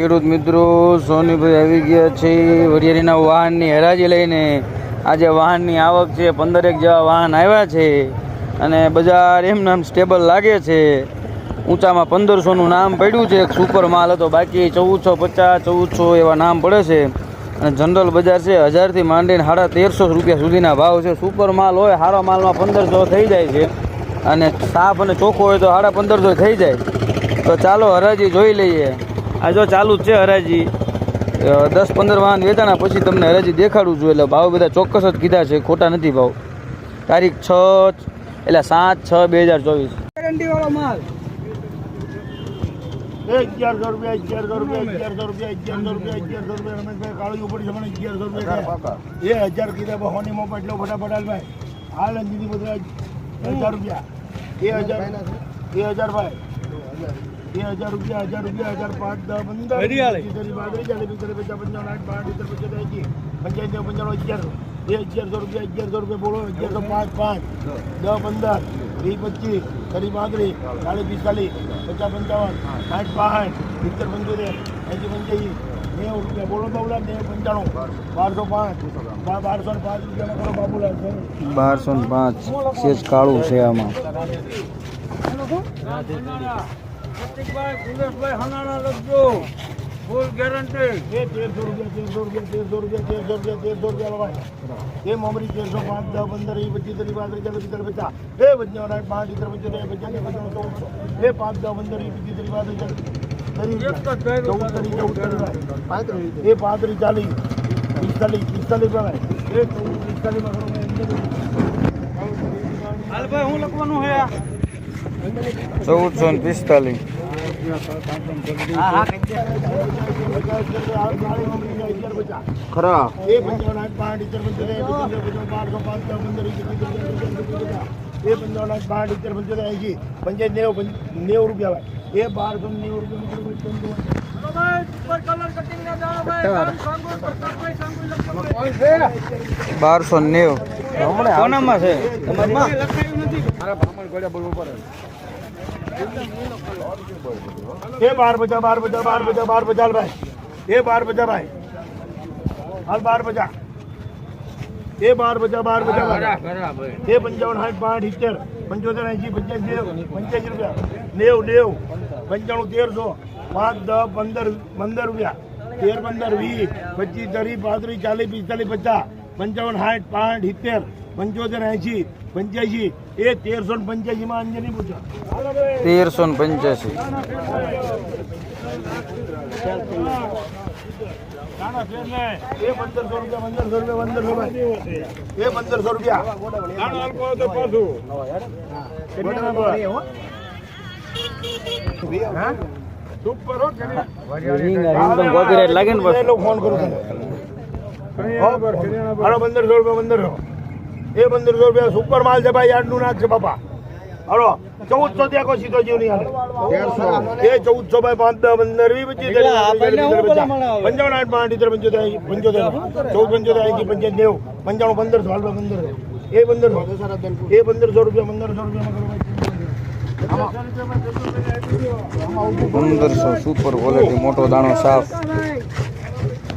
ખેડૂત મિત્રો, સોનીભાઈ આવી ગયા છે. વરિયાળીના વાહનની હરાજી લઈને આજે વાહનની આવક છે. પંદરેક જેવા વાહન આવ્યા છે અને બજાર એમ નામ સ્ટેબલ લાગે છે. ઊંચામાં પંદરસોનું નામ પડ્યું છે. એક સુપર માલ હતો. બાકી ચૌદસો પચાસ, ચૌદસો એવા નામ પડે છે. અને જનરલ બજાર છે. હજારથી માંડીને સાડા તેરસો રૂપિયા સુધીના ભાવ છે. સુપર માલ હોય સારા માલમાં પંદરસો થઈ જાય છે. અને સાફ અને ચોખ્ખો હોય તો સાડા પંદરસો થઈ જાય. તો ચાલો હરાજી જોઈ લઈએ. આ જો ચાલુ જ છે હરાજી. દસ પંદર વાહન વેચાણા પછી તમને હરાજી દેખાડું છું. એટલે ભાવ બધા ચોક્કસ જ કીધા છે. ખોટા નથી ભાવ. તારીખ છ એટલે સાત છ બે હજાર ચોવીસ. અગિયારસો રૂપિયા અગિયારસો રૂપિયા અગિયારસો રૂપિયા અગિયારસો રૂપિયા રૂપિયા. રમેશભાઈ કાળું ઉપર છે મને? અગિયારસો રૂપિયા એ હજાર કીધા બહોની મોં એટલો ફટાફટ હાલ ભાઈ. હાલ અંજીની બધા હજાર રૂપિયા. એ હજાર એ હજાર ભાઈ. એ હજાર રૂપિયા હજાર રૂપિયા હજાર પાંચ દસ પંદર. પચીસ, પાંત્રીસ, ચાલીસ, પિસ્તાલીસ, પચાસ, પંચાવન, આઠ બાસઠ, સિત્તેર, પંચોતેર, એંસી, પંચાણું, અગિયાર. અગિયારસો રૂપિયા અગિયારસો રૂપિયા બોલો અગિયારસો પાંચ પાંચ. દસ પંદર. વીસ પચીસ. ત્રીસ પાંત્રીસ ચાલીસ પિસ્તાલીસ. પચાસ પંચાવન. સાઠ પાંઠ સિત્તેર પંચોતેર. એંસી પંચ્યાસી. નેવું રૂપિયા. બોલો બાબુલા નેવું પંચાણું. બારસો પાંચ. બા- બારસો ને પાંચ રૂપિયામાં કરો બાબુલા બારસો ને પાંચ. સેજ કાળું છે આમાં. એ તેરસો રૂપિયા તેરસો રૂપિયા તેરસો રૂપિયા તેરસો રૂપિયા તેરસો રૂપિયા ભાઈ એ મમરી તેરસો પાંચ દસ પંદર વીસ પચીસ ત્રીસ પાંત્રીસ ચાલીસ પિસ્તાલીસ પચાસ. એ પંચાવન પાંચ સિત્તેર પંચોતેર પચાસ પંચાવન ચૌદસો એ પાંચ દસ પંદર એ પચીસ ત્રીસ પાંત્રીસ ચાલીસ ચૌદ. તરી ચૌદ તરી ભાઈ એ પાંત્રીસ ચાલીસ. પિસ્તાલીસ પિસ્તાલીસ ભાઈ એ ચૌદ ચૌદસો ને પિસ્તાલીસ ખરા એ પંચાવન આઠ પાંચ ઇતર પંચોતેર પંચોતેર પંચાવન બારસો પાંચ દસ પંદર વીસ પચીસ ત્રીસ પિસ્તાલીસ. પચાસ એ પંચાવન પાંચ ઇતર પંચોતેર એંસી પંચાયત નેવું નેવું રૂપિયા ભાઈ એ બારસો નેવું રૂપિયા બારસો નેવું કોનામાં છે એ બાર બજા બાર બજા બાર બજા બાર બજા ભાઈ એ બાર બજા ભાઈ. હાલ બાર બજા. એ બાર બજા બાર બજા એ પંચાવન, સાઠ પાંચ સિત્તેર, પંચોતેર એંસી પંચ્યાસી પંચ્યાસી રૂપિયા. નેવ નેવ. પંચાણું, તેરસો. પાંચ, દસ, પંદર પંદર રૂપિયા. તેર, પંદર, વીસ, પચીસ, ત્રીસ, પાંત્રીસ, ચાલીસ, પિસ્તાલીસ, પચાસ. પંચાવન સાઠ પાંચ સિત્તેર પંચોતેર એંસી પંચ્યાસી. એ તેરસો ને પંચ્યાસીમાં અંજની પૂછો. તેરસો ને પંચ્યાસી. પંદરસો રૂપિયા રૂપિયા લાગે ને ફોન કરું હાલો પંદરસો રૂપિયા પંદરસો એ પંદરસો રૂપિયા સુપર માલ છે ભાઈ આટલું નાખ છે બાપા હાલો ચૌદસો ત્યાં કોઈ સીધો જીવ નહીં હાલે એ ચૌદસો ભાઈ પાંચ દસ પંદર વી પચીસ. પંચાવન આઠ પાંચ ઇતર પંચોતેર પંચોતેર ચૌદ પંચોતેર એંસી પંચાયત નેવું પંચાણું પંદરસો હાલ ભાઈ પંદરસો એ પંદરસો એ પંદરસો રૂપિયા પંદરસો રૂપિયા પંદરસો સુપર ક્વોલિટી મોટો દાણો સાફ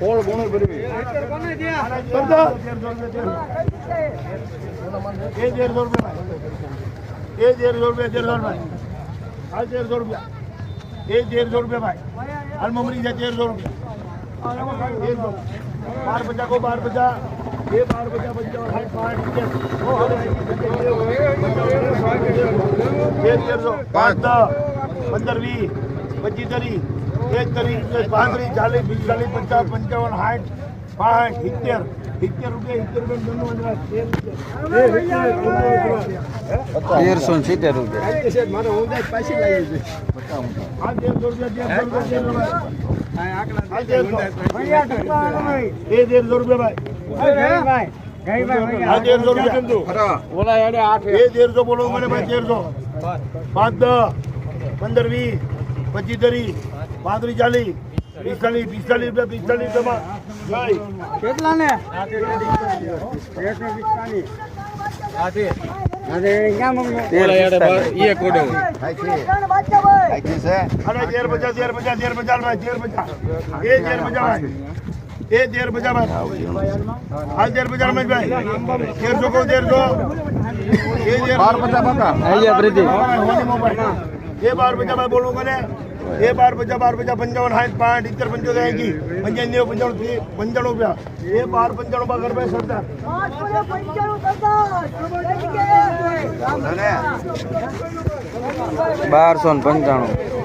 તેરસો ગુણ ભાઈ એ તેરસો રૂપિયા એ તેરસો રૂપિયા તેરસો રૂપિયા ભાઈ તેરસો રૂપિયા. એ તેરસો રૂપિયા ભાઈ. હાલ મમરી છે તેરસો રૂપિયા. બાર પચાસ, કો બાર પચાસ. એ બાર પચાસ, પંચાવન, સાઠ પાંચ પંદર, વીસ, પચીસ, ત્રીસ. એક તરીકે પાંત્રીસ ચાલીસ પિસ્તાલીસ પચાસ પંચાવન સાઠ પાંચ સિત્તેર. સિત્તેર રૂપિયા સિત્તેર રૂપિયા તેરસો ને સિત્તેર રૂપિયા. આ તેરસો રૂપિયા તેરસો રૂપિયા તેરસો રૂપિયા. આ તેરસો. એ તેરસો રૂપિયા ભાઈ. આ તેરસો રૂપિયા એ તેરસો બોલો મને ભાઈ તેરસો. પાંચ દસ પંદર વીસ પચીસ ધરી પાંત્રીસ ચાલીસ પિસ્તાલીસ પિસ્તાલીસ રૂપિયા પિસ્તાલીસ રૂપિયામાં કેટલા ને તેરસો કહું તેરસો બાર પચાસ એ બાર પચાસ ભાઈ મને એ બાર પચાસ બાર પચાસ પંચાવન સાઠ પાંચ ઇત્તેર પંચોતેર એંકી પંચાણું પંચાણું ત્રીસ, પંચાણું રૂપિયા. એ બાર પંચાણું બાર ભાઈ સરદાર. બારસો ને પંચાણું.